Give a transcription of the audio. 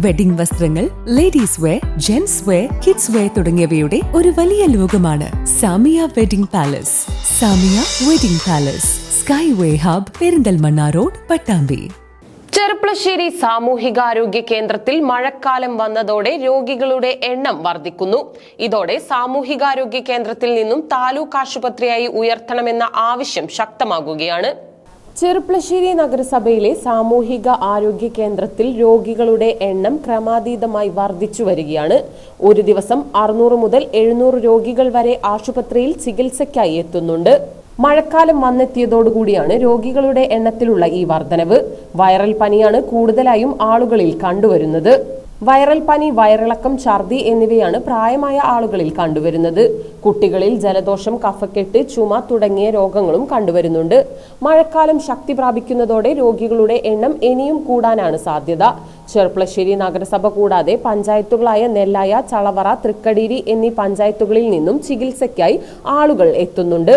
Wedding വസ്ത്രങ്ങൾ ladies wear gents wear kids wear തുടങ്ങിയവയുടെ ഒരു വലിയ ലോകമാണ് Samiya wedding palace. Samiya wedding palace sky way hub Perinthalmanna road Pattambi. Cherpulassery സാമൂഹികാരോഗ്യ കേന്ദ്രത്തിൽ മഴക്കാലം വന്നതോടെ രോഗികളുടെ എണ്ണം വർദ്ധിക്കുന്നു. ഇതോടെ സാമൂഹികാരോഗ്യ കേന്ദ്രത്തിൽ നിന്നും താലൂക്ക് ആശുപത്രിയായി ഉയർത്തണമെന്ന ആവശ്യം ശക്തമാകുകയാണ്. ചെറുപ്പളശ്ശേരി നഗരസഭയിലെ സാമൂഹിക ആരോഗ്യ കേന്ദ്രത്തിൽ രോഗികളുടെ എണ്ണം ക്രമാതീതമായി വർദ്ധിച്ചു വരികയാണ്. ഒരു ദിവസം അറുന്നൂറ് മുതൽ എഴുന്നൂറ് രോഗികൾ വരെ ആശുപത്രിയിൽ ചികിത്സയ്ക്കായി എത്തുന്നുണ്ട്. മഴക്കാലം വന്നെത്തിയതോടുകൂടിയാണ് രോഗികളുടെ എണ്ണത്തിലുള്ള ഈ വർധനവ്. വൈറൽ പനിയാണ് കൂടുതലായും ആളുകളിൽ കണ്ടുവരുന്നത്. വൈറൽ പനി വയറിളക്കം ഛർദി എന്നിവയാണ് പ്രായമായ ആളുകളിൽ കണ്ടുവരുന്നത്. കുട്ടികളിൽ ജലദോഷം കഫക്കെട്ട് ചുമ തുടങ്ങിയ രോഗങ്ങളും കണ്ടുവരുന്നുണ്ട്. മഴക്കാലം ശക്തി പ്രാപിക്കുന്നതോടെ രോഗികളുടെ എണ്ണം ഇനിയും കൂടാനാണ് സാധ്യത. ചെർപ്പളശ്ശേരി നഗരസഭ കൂടാതെ പഞ്ചായത്തുകളായ നെല്ലായ ചളവറ തൃക്കടീരി എന്നീ പഞ്ചായത്തുകളിൽ നിന്നും ചികിത്സയ്ക്കായി ആളുകൾ എത്തുന്നുണ്ട്.